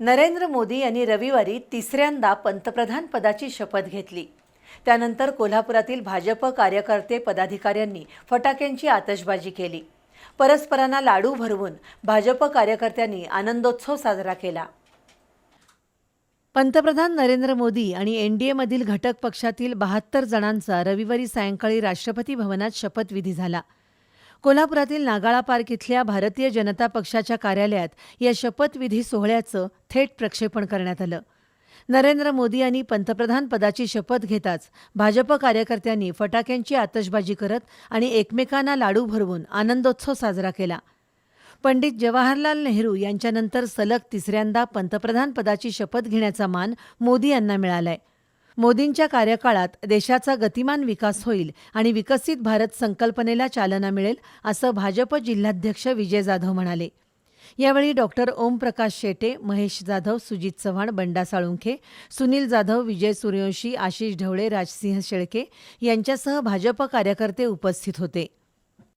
नरेंद्र मोदी यांनी रविवारी तिसऱ्यांदा पंतप्रधान पदाची शपथ घेतली. त्यानंतर कोल्हापुरातील भाजप कार्यकर्ते पदाधिकाऱ्यांनी फटाक्यांची आतषबाजी केली. परस्परांना लाडू भरवून भाजप कार्यकर्त्यांनी आनंदोत्सव साजरा केला. पंतप्रधान नरेंद्र मोदी आणि एनडीएमधील घटक पक्षातील बहात्तर जणांचा रविवारी सायंकाळी राष्ट्रपती भवनात शपथविधी झाला. कोल्हापुरातील नागाळा पार्क इथल्या भारतीय जनता पक्षाच्या कार्यालयात या शपथविधी सोहळ्याचं थेट प्रक्षेपण करण्यात आलं. नरेंद्र मोदी यांनी पंतप्रधान पदाची शपथ घेताच भाजप कार्यकर्त्यांनी फटाक्यांची आतषबाजी करत आणि एकमेकांना लाडू भरवून आनंदोत्सव साजरा केला. पंडित जवाहरलाल नेहरू यांच्यानंतर सलग तिसऱ्यांदा पंतप्रधान पदाची शपथ घेण्याचा मान मोदी यांना मिळालाय. मोदींच्या कार्यकाळात देशाचा गतिमान विकास होईल आणि विकसित भारत संकल्पनेला चालना मिळेल असं भाजप जिल्हाध्यक्ष विजय जाधव म्हणाले. यावेळी डॉक्टर ओमप्रकाश शेटे महेश जाधव सुजित चव्हाण बंडा साळुंखे सुनील जाधव विजय सूर्यवंशी आशिष ढवळे राजसिंह शेळके यांच्यासह भाजप कार्यकर्ते उपस्थित होते.